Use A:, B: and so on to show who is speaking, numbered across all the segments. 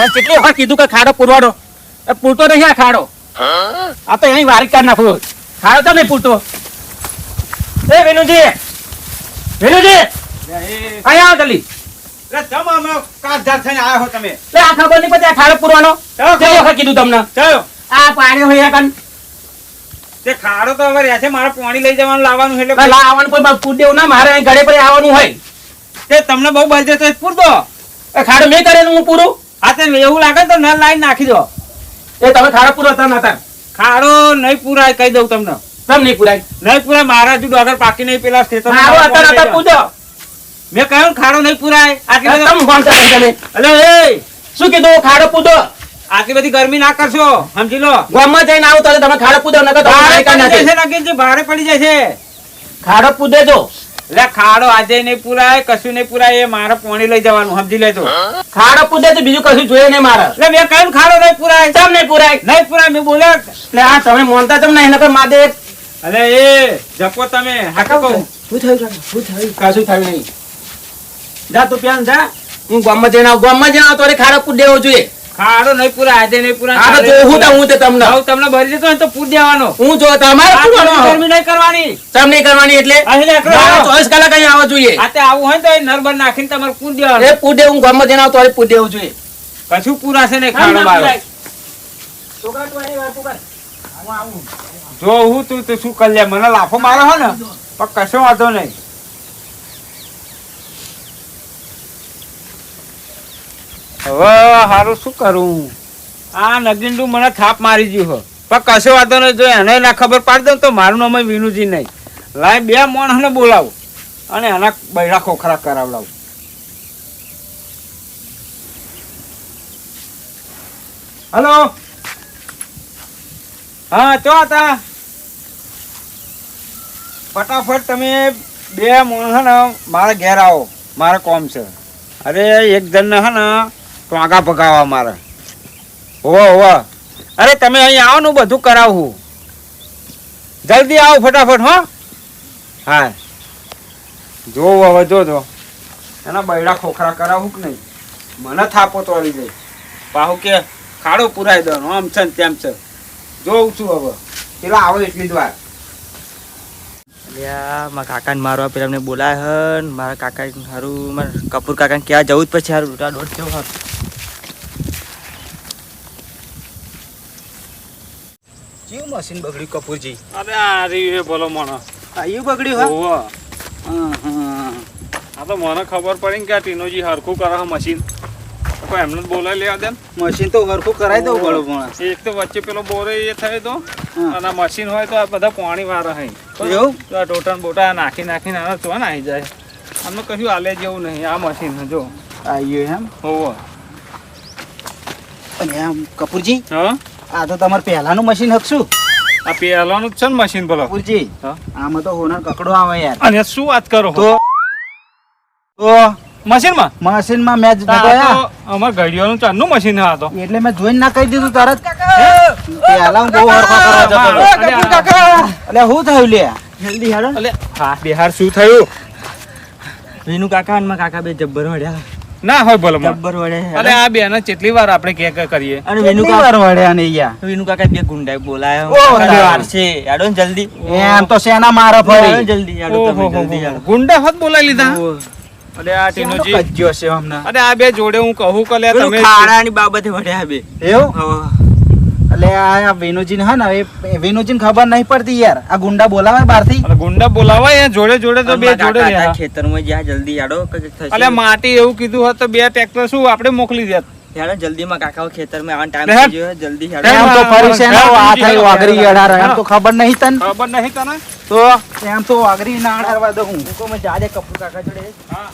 A: હવે કેટલી વખત કીધું કે ખાડો પૂરવાનો? પૂરતો નહીં આ ખાડો. આ તો એની વારી કાઢ નાખું. ખાડો તો નહીં પૂરતો. એ વેનુજી વેનુજી અહીંયા આવો જલ્દી.
B: થઈને તમે.
A: લે આ ખબર નહીં આ ખાડો પૂરવાનો? કેટલી વખત કીધું તમને.
B: ચાલો.
A: આ પાણી હોય કન.
B: તે ખાડો તો હવે રહેશે મારે પાણી લઈ જવાનું લાવવાનું એટલે
A: લાવવાનું કોઈ પૂર દેવું ના મારે ઘરે પર આવવાનું હોય.
B: તે તમને બહુ બળજે તો પૂરતો.
A: ખાડો મેં કરેલું હું પૂરું?
B: આ એવું લાગે તો નળ લાઈન નાખી દો.
A: એ તમે ખાડો પૂરો હતા નતા
B: ખાડો નહીં પૂરાય કહી દઉં તમને.
A: તમ નહીં પૂરાય?
B: નહીં પૂરાય મારા હજુ ડોગર પાકી નહીં પેલા ખેતર
A: મારો હતા નતા પૂજો.
B: મેં કહ્યું ખાડો નહીં પૂરાય. આટલી
A: તમ ફોન કરો તમે?
B: અલે એ!
A: શું કીધું? ખાડો પૂજો.
B: આટલી બધી ગરમી ના કરશો સમજી લો.
A: ગામમાં જઈને આવો તો તમે ખાડો પૂજો નકર તો
B: ભારે પડી. જશે ભારે પડી જશે
A: ખાડો પૂજે જો.
B: એટલે ખાડો આજે નહીં પુરાય કશું નહીં પુરાય એ મારે પોણી લઈ જવાનું સમજી લેજો.
A: ખાડો પૂજે તો બીજું કશું જોઈએ નહીં મારે.
B: એટલે મેં કહ્યું ખાડો નહીં પુરાય.
A: ચમ નહીં પુરાય?
B: નહીં પુરાય મેં બોલે
A: એટલે આ તમે મોનતા ચમ નહીં નકર માદે
B: અરે એ જપો તમે. હાકો કહું.
A: શું થયું શું થયું? કશું થયું નહીં. જા તું પ્યાન જા. હું ગામમાં જઈને ગામમાં જઈને આવું તો ખાડો પૂજ દેવો જોઈએ.
B: ખાડો નહીં પૂરાય આજે નહીં પૂરાય
A: આ તો જોવું તો હું તે તમને
B: હવે તમને ભરી દેતો તો પૂર દેવાનો.
A: હું જો તમારે પૂરવાનો.
B: ગરમી નહીં કરવાની.
A: ચમ કરવાની એટલે?
B: અહીં નીકળો.
A: મારે કલાક અહીં આવવા જોઈએ.
B: આ તે આવું હોય ને તો નરબર નાખીને તમારે પૂર દેવાનું.
A: એ હું ગામમાં જઈને આવું તો દેવું જોઈએ.
B: કશું પૂરાશે નહીં ખાડો મારો. જો હું તું તું શું કરી લે? મને લાફો મારો હો ને. પણ કશો વાંધો નહીં. હવે હારું શું કરું? આ નગીનડું મને થાપ મારી ગયું હો. પણ કશો વાંધો નહીં, જો એને ના ખબર પાડી દઉં તો મારું નામ વિનુજી નહીં. લાય બે માણસને બોલાવો અને એના બૈરા ખોખરા કરાવડાવો. હલો? હા, ચો હતા? ફટાફટ તમે બે માણસ મારા ઘેર આવો. મારે કોમ છે. અરે, એક જણને હે ને ટોંગા પકાવવા મારે. હોવા હોવા. અરે, તમે અહીં આવો ને બધું કરાવું જલ્દી આવો ફટાફટ, હો. હા. જોવું હવે, જોજો. એના બૈડા ખોખરા કરાવું કે નહીં? મને થાપો તો આવી જાય પાહુ કે, ખાડો પુરાઈ દો. આમ છે ને તેમ છે. જોઉં છું હવે. પેલા આવો એટલી જ વાર.
C: અલ્યા મારા કાકાને મારવા પેલા અમને બોલાય હન. મારા કાકા સારું મારા કપૂર કાકાને ક્યાં જવું જ પછી સારું રૂટા દોઢ જવું હારું. કેવું મશીન બગડ્યું કપૂરજી?
B: અરે આ રહ્યું બોલો મને
C: આવ્યું બગડ્યું
B: ઓવા આ તો મને ખબર પડી ને કે આ ટીનોજી હરખું કરે મશીન. કોઈ એમને બોલાવી લેવા દે
C: મશીન તો હરખું કરાવી દઉં પડે પણ.
B: એક તો વચ્ચે પેલો બોરે એ થયો તો અને મશીન હોય તો આ બધા પાણી વાળા હઈ
C: એવું?
B: તો આ ટોટન બોટા નાખી નાખીને આના ચો આવી જાય. અમને કશું આલે જેવું નહીં આ મશીન જો.
C: આયું એમ?
B: હોવો.
C: અને એમ કપૂરજી
B: હા?
C: આ તો તમારે પહેલાનું મશીન હકશું?
B: આ પહેલાનું જ છે ને મશીન બોલો
C: કપૂરજી
B: હા.
C: આમાં તો હોનાર કકડો આવે યાર.
B: અને શું વાત કરો
C: તો તો
B: મશીનમાં?
C: મશીનમાં મેં જ નતો
B: અમાર ઘડિયાળનું ચારનું મશીન છે
C: એટલે મેં જોઈને ના કહી દીધું તરત પેલા હું બહુ હરખો કરવા જતો હતો.
B: અરે
C: શું થયું લે? જલ્દી હેડો
B: અલે હા બિહાર શું થયું?
C: વિનુ કાકા અને કાકા બે જબ્બર વળ્યા
B: ના હોય બોલો
C: જબ્બર વળ્યા
B: અરે આ બેને કેટલી વાર આપણે કે કે કરીએ.
C: અને વિનુ કાકા વળ્યા ને યાર વિનુ કાકા બે ગુંડા બોલાયા.
B: ઓ, અરે.
C: મારશે જલ્દી.
D: એમ તો સેના મારા ફરી?
C: જલ્દી હેડો તમે જલ્દી
B: ગુંડા હોત બોલાવી લીધા. અરે આ ટીનુજી.
D: કજ્યો છે હમણાં?
B: અરે આ બે જોડે હું કહું કે લે તમે
C: ખાડાની બાબતે વળ્યા બે.
D: એવું? એટલે આ વિનુજીને હા ને એ વિનુજીને ખબર નહીં પડતી યાર. આ ગુંડા બોલાવે બહારથી?
B: અરે ગુંડા બોલાવાય એ જોડે જોડે તો બે જોડે રહ્યા.
C: ખેતરમાં જ્યાં જલ્દી આડો કંઈક થશે.
B: અલે માટી એવું કીધું હોત તો બે ટ્રેક્ટર શું આપણે મોકલી દેત?
C: યાર જલ્દી માં કાકા ખેતરમાં આવવાનો ટાઈમ. થઈ ગયો જલ્દી
B: હેડ.
D: એમ તો ફરી છે ને આ થઈ વાગરી અઢાર એમ તો ખબર નહીં તને?
B: ખબર નહીં તને?
D: તો એમ તો વાગરી ના અઢારવા દઉં.
C: હુકમ જાજે કપુ કાકા જોડે.
B: હા.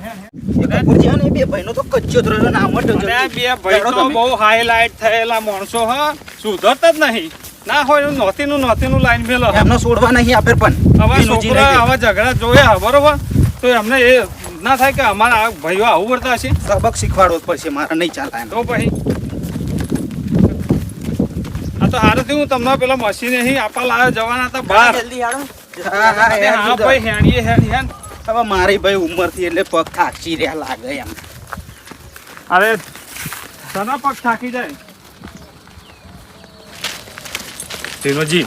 D: ને બે ભાઈનો તો કચ્ચો ને.
B: બે ભાઈ તો બહુ હાઈલાઇટ થયેલા માણસો હ? સુધરતા જ નહીં. ના હોય લાઈન મેલો.
D: એમને છોડવા નહીં આપે પણ.
B: હવે છોકરા આવા ઝઘડા જોયા બરોબર? તો એમને એ ના થાય કે અમારા ભાઈઓ આવું કરતા હશે?
D: સબક શીખવાડવો પડશે મારે નહીં ચાલે
B: તો પછી? આ તો હારુંથી હું તમને પેલા મશીન લાવ્યો જવાના હતા બહાર.
C: જલ્દી
D: હા હા
B: અને
D: યાર,
B: હા
D: જુદા.
B: ભાઈ હેણીએ હેણી હેણ
D: હવે મારી ભાઈ ઉંમરથી એટલે પગ થાકી રહ્યા લાગે એમ.
B: અરે
E: તને પગ થાકી જાય? શ્રીનોજી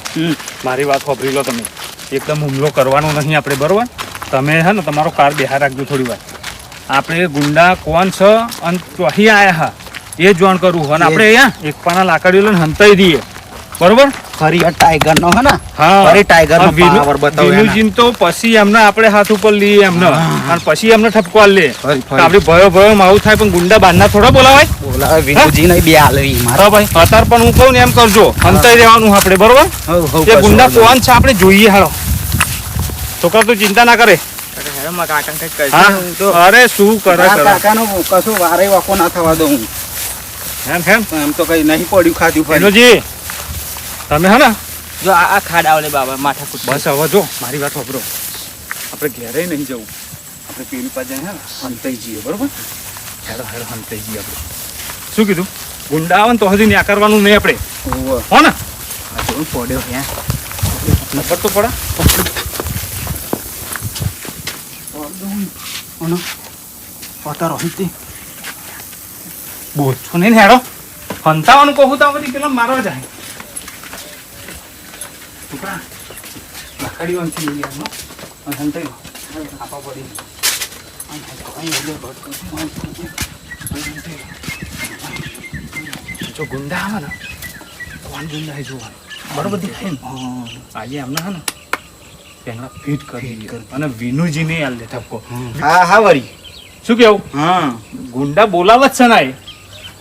E: મારી વાત સાંભળી લો તમે. એકદમ હુમલો કરવાનો નહીં આપણે બરોબર? તમે હે ને તમારો કાર બિહાર રાખજો થોડી વાર. આપણે ગુંડા કોણ છે અને ચોહી આયા હા. એ જોણ કરવું અને આપણે અહીંયા એક પાના લાકડીઓ લઈને હંતાઈ દઈએ. બરોબર?
D: ફરી આ ટાઈગર નો હે ને?
E: હા.
D: ફરી ટાઈગર નો પાવર બતાવો.
E: વિનુજીને તો પછી એમને આપણે હાથ ઉપર લઈએ એમને. અને પછી એમને ઠપકો લે. આપણે ભયો ભયો માવું થાય પણ ગુંડા બારના થોડા બોલાવાય?
D: બોલાવે વિનુજી ને બે આલવી મારા.
E: ભાઈ અત્યારે પણ હું કહું ને એમ કરજો. અંતર રહેવાનું આપણે બરોબર? એ ગુંડા કોણ છે આપણે જોઈએ હાલો. છોકરા તું ચિંતા ના કરે. અરે શું કરે
D: કાકાનો કશું વારે વાકો ના થવા દઉં. હું.
E: એમ
D: એમ તો કઈ નહીં પડ્યું ખાધું ફરી.
E: વિનુજી તમે હે ને?
C: જો આ ખાડા ઓલે બાબા માથા કૂટ
E: બસ હવે જો મારી વાત વાપરો. આપણે ઘેરે નહીં જવું. આપણે પેલી પાસે હે હંતાઈ જઈએ બરોબર? હેડો હેડો હંતાઈ જઈએ આપણે. શું કીધું? ગુંડા આવે ને તો હજી ન્યા કરવાનું નહીં આપણે. હો ને?
D: આ પડ્યો ત્યાં
E: નંબર તો પડા.
D: પતારો હતી.
E: બોલ. છો નહીં હેડો? હંતાવાનું કહું તો પેલા મારવા જાય. છોકરા લાકડી વાંચી લઈએ એમનો અને હંતાઈ આપા પડી જો ગુંડા આવે ને કોણ ગુંડા એ જોવાનું બરોબર દેખાય ને આજે એમને ને પેલા ફિટ કરી અને વિનુજીને આલ લે ઠપકો
D: હા હા. વરી
E: શું કેવું
D: હા
E: ગુંડા બોલાવત છે ને એ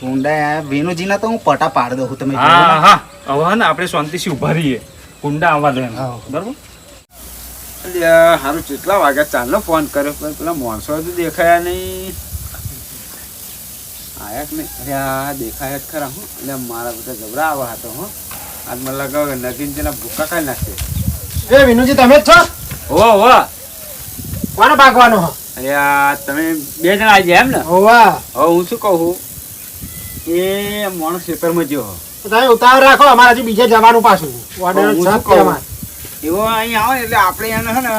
D: ગુંડા વિનુજી ના તો હું પટા પાડ દઉં તમે
E: હા હા હવે ને આપણે શાંતિથી ઊભા રહીએ. કુંડા આવવા દો એમ. બરોબર?
B: અલ્યા, હારું કેટલા વાગ્યા ચાલનો ફોન કર્યો. પણ પેલા માણસો તો દેખાયા નહીં. આયા કે નહીં? અરે આ દેખાયા જ ખરા હું. એટલે મારા બધા જબરા આવા હતો હો. આજ મને લાગે નગીનજીના ભૂકા કાઢી નાખશે
F: એ વિનુજી તમે જ છો?
B: હો હો.
F: કોને ભાગવાનો? હો
B: અરે આ તમે બે જણા આવી ગયા એમ ને?
F: હોવા.
B: હવે હું શું કહું? એ માણસ પેપરમાં જ્યો
F: તમે ઉતાવળ રાખો અમારે હજી બીજે જવાનું પાછું. ઓર્ડર? અમારે.
B: એવો અહીં આવે એટલે આપણે એને હે ને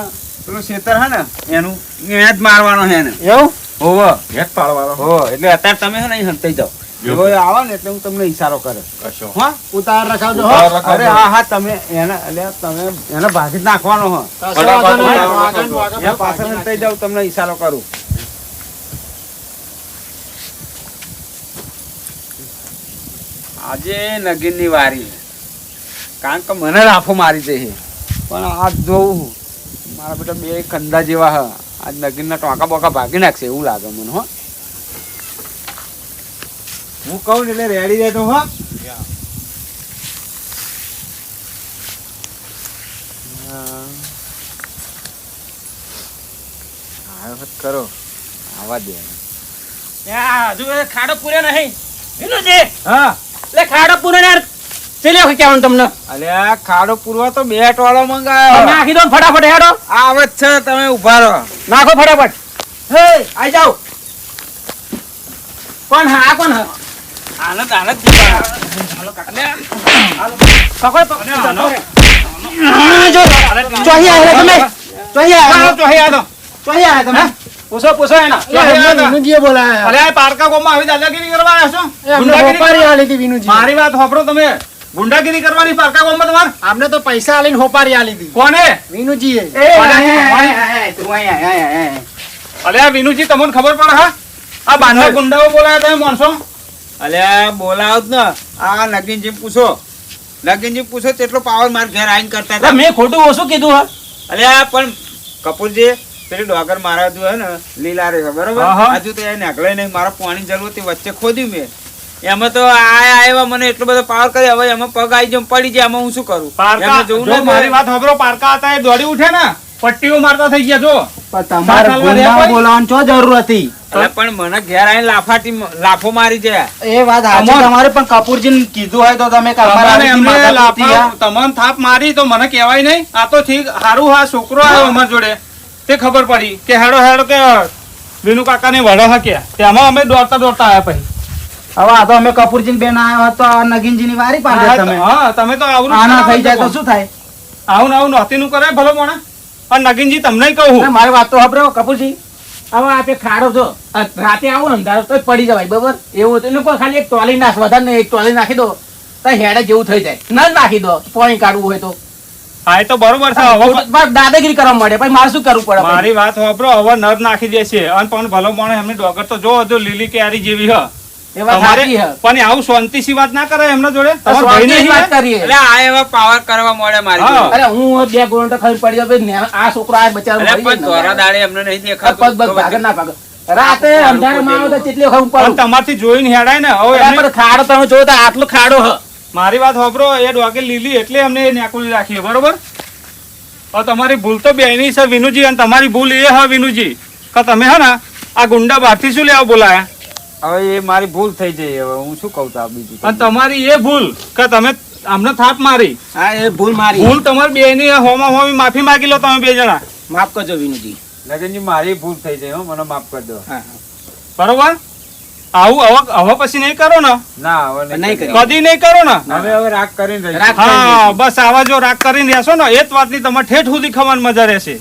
B: પેલું ખેતર હે ને એનું એને જ મારવાનો હે ને
F: એવું?
B: હોવો. હેત પાડવાનો. હો એટલે અત્યારે તમે હે ને અહીં હંતાઈ જાઓ. એવો આવે ને એટલે હું તમને ઈશારો કરે હા?
F: ઉતાવળ રખાવજો
B: અરે હા હા તમે એને એટલે તમે એને ભાગી નાખવાનો હો પાછળ હંતાઈ જાઉં તમને ઈશારો કરું. આજે નગીનની વારી કારણ કે મને લાફો મારી છે. પણ આ જોઉં મારા બેટા બે કંદા જેવા હ. આજ નગીનના ટોંકા બોકા ભાગી નાખશે એવું લાગે મને હો. હું કહું ને એટલે રેડી રહેતો હો. હા. વખત કરો. આવા દે.
E: હજુ ખાડો પૂરે નહીં.
B: હા.
E: એટલે ખાડો પૂરે ને યાર. વખત કહેવાનું તમને?
B: અલ્યા ખાડો પૂરવા તો બેટ વાળો મંગાયો.
E: તમે નાખી દો ને ફટાફટ હેડો.
B: આવે છે તમે ઊભા રહો.
E: નાખો ફટાફટ. હે આઈ જાઓ. કોણ હા આ કોણ હા?
B: આનંદ આનંદ
E: પકડ પકડ.
F: જો. ચોહી આયા તમે. ચોહી આયા
E: ચોહી આ દો
F: ચોહી આયા તમે
E: પૂછો પૂછો એના.
F: વિનુજીએ બોલાયા.
E: અરે આ પારકા ગામમાં આવી દાદાગીરી કરવા આવ્યા છો?
F: એ અમને
E: ગુંડાગીરી
F: હોપારી
E: કરવા-
F: આલી હતી વિનુજી
E: મારી વાત સાંભળો તમે. ગુંડાગીરી કરવાની પારકા ગામમાં તમારે?
F: આમને તો પૈસા આલીને હોપારી આલી હતી.
E: કોને?
F: વિનુજીએ.
E: અલે વિનુજી તમને ખબર પડે હા? આ બાંધા ગુંડાઓ બોલાયા તમે માણસો?
B: અલ્યા બોલાવ જ ને. આ નગીનજી પૂછો. નગીનજી પૂછો તેટલો પાવર માર ઘેર આવીને કરતા
E: મેં ખોટું ઓછું કીધું હા?
B: અલ્યા પણ કપૂરજી પેલી ડોગર મારા જો હે ને લીલા રે બરોબર. હજુ તો એ નીકળે નહીં મારા પાણી જરૂર હતી વચ્ચે ખોદ્યું મેં. એમાં તો આયા આવ્યા મને એટલો બધો પાવર કરી હવે એમાં પગ આવી જાય પડી જાય એમાં હું શું કરું?
E: પારકા જોઉં
B: ને
E: મારી વાત સાંભળો પારકા હતા એ દોડી ઉઠે ને પટ્ટીઓ મારતા થઈ ગયા જો.
D: તમારે ગુંડા બોલાવવાની શું જરૂર હતી?
B: પણ મને ઘેર આવીને લાફાટી લાફો મારી જાય
D: એ વાત સાચી
E: તમારે
D: પણ કપૂરજી કીધું હોય તો તમે
E: તમારે લાફા તમને થાપ મારી તો મને કહેવાય નહીં. આ તો ઠીક હારું હા છોકરો આવ્યો અમાર જોડે. તે ખબર પડી કે હેડો હેડો કે વિનુ કાકાને વડો હક્યા. તેમાં અમે દોડતા દોડતા આવ્યા પછી.
D: હવે આ તો અમે કપૂરજી બેન આવ્યા તો નગીનજીની વારી પાડે તમે.
E: હા તમે તો આવું
D: આના થઈ જાય તો શું થાય?
E: આવું આવું નહોતીનું કરે ભલો મોણા. પણ નગીનજી તમને કહું.
F: મારી વાત તો સાંભળો કપૂરજી.
A: હવે આપે ખાડો છો રાતે આવો ને અંધારો તો પડી જવાય બરોબર? એવું હતું. લોકો ખાલી એક ટોલી નાખ વધારે એક ટોલી નાખી દો તો હેડે જેવું થઈ જાય. ન નાખી દો પાણી કાઢવું હોય તો.
E: હા એ તો બરોબર છે. હવે
A: દાદાગીરી કરવા મળે પછી મારે શું કરવું પડે?
E: મારી વાત વાપરો હવે નર નાખી દેશે અને પણ ભલો પણ એમની ડોગર તો જો હજુ લીલી કેરી જેવી હ. પણ આવું શાંતિથી વાત ના કરે એમના જોડે?
A: વાત કરીએ.
B: એટલે આ એવા પાવર કરવા મળે મારી
A: અરે હું બે ગોળ તો ખરી પડી જાય આ છોકરો આ બચારો
B: પણ ધોરા દાડે એમને નહીં દેખાતું.
A: ભાગે ના ભાગે રાતે અંધારામાં આવો તો કેટલી ખબર
E: તમારથી જોઈને હેડાય ને. હવે
A: ખાડો તમે જોયો આટલો ખાડો હ.
E: મારી વાત વાપરો એ ડોગે લીલી એટલે અમને એ નેકુલી રાખીએ બરોબર? હવે તમારી ભૂલ તો બેની છે વિનુજી અને તમારી ભૂલ એ હા વિનુજી. કે તમે હે ને આ ગુંડા બહારથી શું લેવા બોલાયા?
B: હવે એ મારી ભૂલ થઈ જઈ હવે હું શું કહું તા બીજું
E: અને તમારી એ ભૂલ કે તમે અમને થાપ મારી.
A: હા એ ભૂલ મારી.
E: ભૂલ તમારી બેની હોમા હોમી માફી માગી લો તમે બે જણા.
A: માફ કરજો વિનુજી.
B: લગનજી મારી ભૂલ થઈ જાય હો મને માફ કરી દો.
E: બરોબર? આવું હવે હવે પછી નહીં કરો ને
B: ના
A: નહીં
B: નહીં
A: કરી.
B: કરી.
E: કદી નહીં કરો ને
B: હવે હવે રાગ કરીને
A: કરી
E: હા બસ આવા જો રાગ કરીને રહેશો ને એ જ વાતની તમારે ઠેઠ સુધી ખવાની મજા રહેશે